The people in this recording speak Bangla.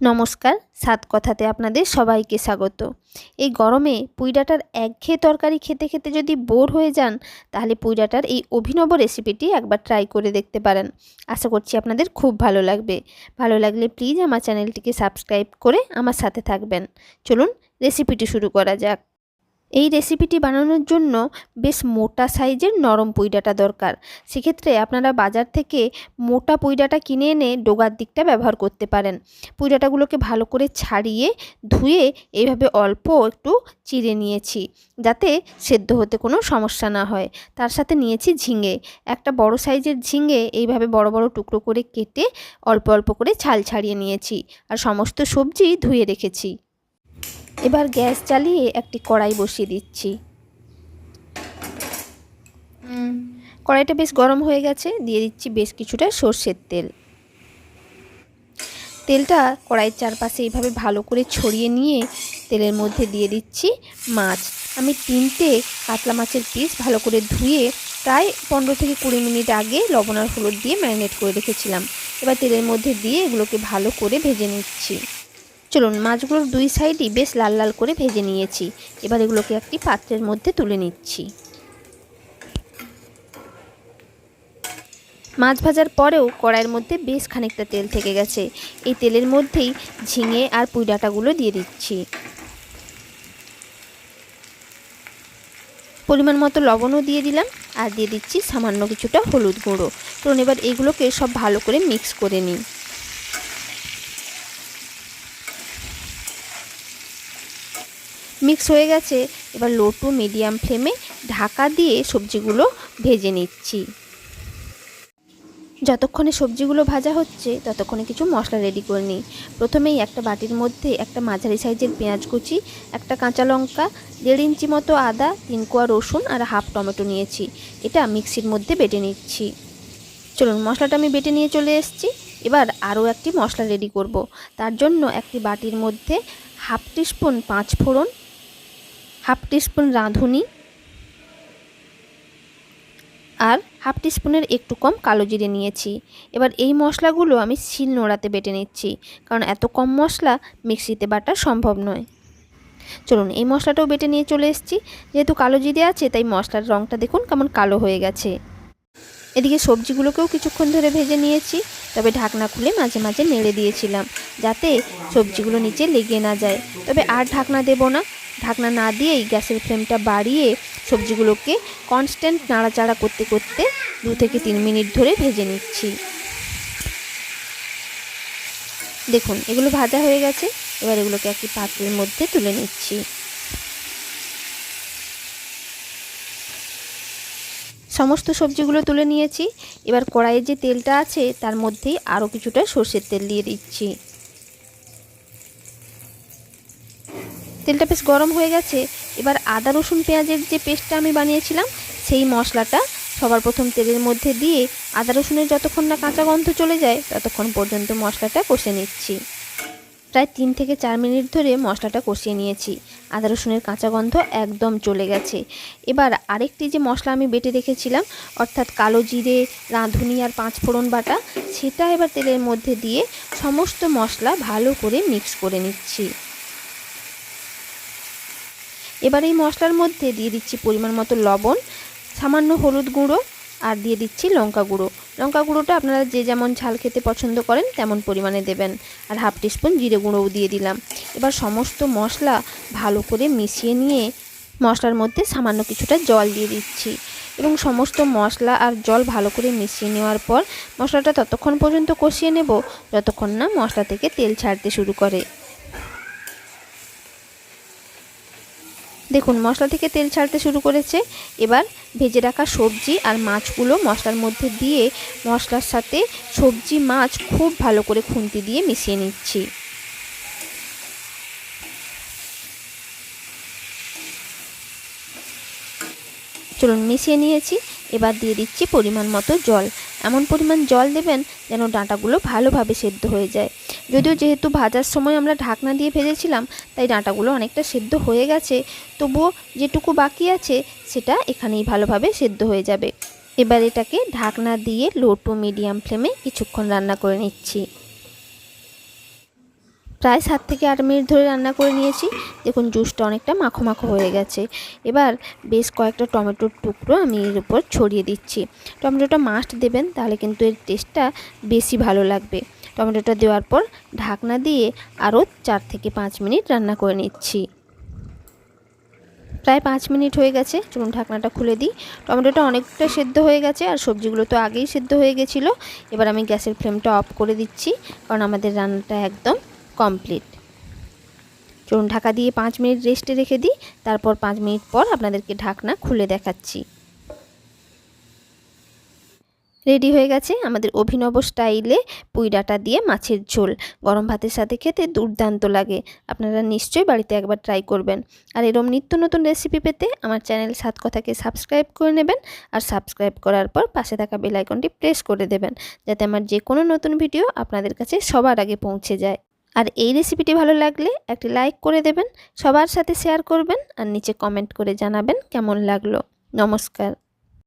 নমস্কার, সাত কথাতে আপনাদের সবাইকে স্বাগত। এই গরমে পুইডাটার একঘেয়ে তরকারি খেতে খেতে যদি বোর হয়ে যান, তাহলে পুইডাটার এই অভিনব রেসিপিটি একবার ট্রাই করে দেখতে পারেন। আশা করছি আপনাদের খুব ভালো লাগবে। ভালো লাগলে প্লিজ আমার চ্যানেলটিকে সাবস্ক্রাইব করে আমার সাথে থাকবেন। চলুন রেসিপিটি শুরু করা যাক। এই রেসিপিটি বানানোর জন্য বেশ মোটা সাইজের নরম পুইডাটা দরকার। সেক্ষেত্রে আপনারা বাজার থেকে মোটা পুইডাটা কিনে এনে ডোগার দিকটা ব্যবহার করতে পারেন। পুইডাটাগুলোকে ভালো করে ছাড়িয়ে ধুয়ে এইভাবে অল্প একটু চিড়ে নিয়েছি যাতে সেদ্ধ হতে কোনো সমস্যা না হয়। তার সাথে নিয়েছি ঝিঙে। একটা বড় সাইজের ঝিঙে এইভাবে বড় বড় টুকরো করে কেটে অল্প অল্প করে ছাল ছাড়িয়ে নিয়েছি। আর সমস্ত সবজি ধুয়ে রেখেছি। এবার গ্যাস চালিয়ে একটি কড়াই বসিয়ে দিচ্ছি। কড়াইটা বেশ গরম হয়ে গেছে, দিয়ে দিচ্ছি বেশ কিছুটা সর্ষের তেল। তেলটা কড়াইয়ের চারপাশে এইভাবে ভালো করে ছড়িয়ে নিয়ে তেলের মধ্যে দিয়ে দিচ্ছি মাছ। আমি তিনটে কাতলা মাছের পিস ভালো করে ধুয়ে প্রায় পনেরো থেকে কুড়ি মিনিট আগে লবণ আর হলুদ দিয়ে ম্যারিনেট করে রেখেছিলাম। এবার তেলের মধ্যে দিয়ে এগুলোকে ভালো করে ভেজে নিচ্ছি। চলুন, মাছগুলোর দুই সাইডই বেশ লাল লাল করে ভেজে নিয়েছি। এবার এগুলোকে একটি পাত্রের মধ্যে তুলে নিচ্ছি। মাছ ভাজার পরেও কড়াইয়ের মধ্যে বেশ খানিকটা তেল থেকে গেছে। এই তেলের মধ্যেই ঝিঙে আর পুঁই ডাঁটাগুলো দিয়ে দিচ্ছি। পরিমাণ মতো লবণও দিয়ে দিলাম আর দিয়ে দিচ্ছি সামান্য কিছুটা হলুদ গুঁড়ো। তো এবার এগুলোকে সব ভালো করে মিক্স করে নিই। মিক্স হয়ে গেছে। এবার লো টু মিডিয়াম ফ্লেমে ঢাকা দিয়ে সবজিগুলো ভেজে নিচ্ছি। যতক্ষণে সবজিগুলো ভাজা হচ্ছে, ততক্ষণে কিছু মশলা রেডি করে নিই। প্রথমেই একটা বাটির মধ্যে একটা মাঝারি সাইজের পেঁয়াজ কুচি, একটা কাঁচা লঙ্কা, দেড় ইঞ্চি মতো আদা, তিন কোয়া রসুন আর হাফ টমেটো নিয়েছি। এটা মিক্সির মধ্যে বেটে নিচ্ছি। চলুন মশলাটা আমি বেটে নিয়ে চলে এসেছি। এবার আরও একটি মশলা রেডি করব। তার জন্য একটি বাটির মধ্যে হাফ টিস্পুন পাঁচ ফোড়ন হাফ টিস্পুন রাঁধুনি আর হাফ টিস্পুনের একটু কম কালো জিরে নিয়েছি। এবার এই মশলাগুলো আমি শিল নোড়াতে বেটে নিচ্ছি, কারণ এত কম মশলা মিক্সিতে বাটা সম্ভব নয়। চলুন, এই মশলাটাও বেটে নিয়ে চলে এসেছি। যেহেতু কালো জিরে আছে, তাই মশলার রঙটা দেখুন কেমন কালো হয়ে গেছে। এদিকে সবজিগুলোকেও কিছুক্ষণ ধরে ভেজে নিয়েছি, তবে ঢাকনা খুলে মাঝে মাঝে নেড়ে দিয়েছিলাম, যাতে সবজিগুলো নিচে লেগে না যায়। তবে আর ঢাকনা দেব না। ঢাকনা না দিয়েই গ্যাসের ফ্লেমটা বাড়িয়ে সবজিগুলোকে কনস্ট্যান্ট নাড়াচাড়া করতে করতে দু থেকে তিন মিনিট ধরে ভেজে নিচ্ছি। দেখুন, এগুলো ভাজা হয়ে গেছে। এবার এগুলোকে একটি পাত্রের মধ্যে তুলে নিচ্ছি। সমস্ত সবজিগুলো তুলে নিয়েছি। এবার কড়াইয়ে যে তেলটা আছে, তার মধ্যেই আরও কিছুটা সর্ষের তেল দিয়ে দিচ্ছি। তেলটা বেশ গরম হয়ে গেছে। এবার আদা, রসুন, পেঁয়াজের যে পেস্টটা আমি বানিয়েছিলাম, সেই মশলাটা সবার প্রথম তেলের মধ্যে দিয়ে আদা, রসুনের যতক্ষণ না কাঁচা গন্ধ চলে যায়, ততক্ষণ পর্যন্ত মশলাটা কষে নিচ্ছি। প্রায় তিন থেকে চার মিনিট ধরে মশলাটা কষিয়ে নিয়েছি। আদা, রসুনের কাঁচা গন্ধ একদম চলে গেছে। এবার আরেকটি যে মশলা আমি বেটে রেখেছিলাম, অর্থাৎ কালো জিরে, রাঁধুনি আর পাঁচ ফোড়ন বাটা, সেটা এবার তেলের মধ্যে দিয়ে সমস্ত মশলা ভালো করে মিক্স করে নিচ্ছি। এবার এই মশলার মধ্যে দিয়ে দিচ্ছি পরিমাণ মতো লবণ, সামান্য হলুদ গুঁড়ো আর দিয়ে দিচ্ছি লঙ্কা গুঁড়ো। লঙ্কা গুঁড়োটা আপনারা যে যেমন ঝাল খেতে পছন্দ করেন তেমন পরিমাণে দেবেন। আর হাফ টিস্পুন জিরে গুঁড়োও দিয়ে দিলাম। এবার সমস্ত মশলা ভালো করে মিশিয়ে নিয়ে মশলার মধ্যে সামান্য কিছুটা জল দিয়ে দিচ্ছি। এবং সমস্ত মশলা আর জল ভালো করে মিশিয়ে নেওয়ার পর মশলাটা ততক্ষণ পর্যন্ত কষিয়ে নেব, যতক্ষণ না মশলা থেকে তেল ছাড়তে শুরু করে। দেখুন, মশলা থেকে তেল ছাড়তে শুরু করেছে। এবার ভেজে রাখা সবজি আর মাছগুলো মশলার মধ্যে দিয়ে মশলার সাথে সবজি, মাছ খুব ভালো করে খুন্তি দিয়ে মিশিয়ে নিচ্ছি। চলুন, মিশিয়ে নিয়েছি। এবার দিয়ে দিচ্ছি পরিমাণ মতো জল। এমন পরিমাণ জল দেবেন যেন ডাঁটাগুলো ভালোভাবে সেদ্ধ হয়ে যায়। যদিও যেহেতু ভাজার সময় আমরা ঢাকনা দিয়ে ভেজেছিলাম, তাই ডাঁটাগুলো অনেকটা সেদ্ধ হয়ে গেছে। তবুও যেটুকু বাকি আছে, সেটা এখানেই ভালোভাবে সেদ্ধ হয়ে যাবে। এবার এটাকে ঢাকনা দিয়ে লো টু মিডিয়াম ফ্লেমে কিছুক্ষণ রান্না করে নিচ্ছি। প্রায় সাত থেকে আট মিনিট ধরে রান্না করে নিয়েছি। দেখুন, জুসটা অনেকটা মাখো মাখো হয়ে গেছে। এবার বেশ কয়েকটা টমেটোর টুকরো আমি এর উপর ছড়িয়ে দিচ্ছি। টমেটোটা মাস্ট দেবেন, তাহলে কিন্তু এর টেস্টটা বেশি ভালো লাগবে। টমেটোটা দেওয়ার পর ঢাকনা দিয়ে আরও চার থেকে পাঁচ মিনিট রান্না করে নিচ্ছি। প্রায় পাঁচ মিনিট হয়ে গেছে। চলুন ঢাকনাটা খুলে দিই। টমেটোটা অনেকটা সেদ্ধ হয়ে গেছে আর সবজিগুলো তো আগেই সেদ্ধ হয়ে গেছিল। এবার আমি গ্যাসের ফ্লেমটা অফ করে দিচ্ছি, কারণ আমাদের রান্নাটা একদম কমপ্লিট। চলুন ঢাকা দিয়ে পাঁচ মিনিট রেস্টে রেখে দিই, তারপর পাঁচ মিনিট পর আপনাদেরকে ঢাকনা খুলে দেখাচ্ছি। রেডি হয়ে গেছে আমাদের অভিনব স্টাইলে পুঁই ডাঁটা দিয়ে মাছের ঝোল। গরম ভাতের সাথে খেতে দুর্দান্ত লাগে। আপনারা নিশ্চয়ই বাড়িতে একবার ট্রাই করবেন। আর এরম নিত্য নতুন রেসিপি পেতে আমার চ্যানেল সাত কথাকে সাবস্ক্রাইব করে নেবেন আর সাবস্ক্রাইব করার পর পাশে থাকা বেল আইকনটি প্রেস করে দেবেন, যাতে আমার যে কোনো নতুন ভিডিও আপনাদের কাছে সবার আগে পৌঁছে যায়। আর এই রেসিপিটি ভালো লাগলে একটি লাইক করে দেবেন, সবার সাথে শেয়ার করবেন আর নিচে কমেন্ট করে জানাবেন কেমন লাগল। নমস্কার।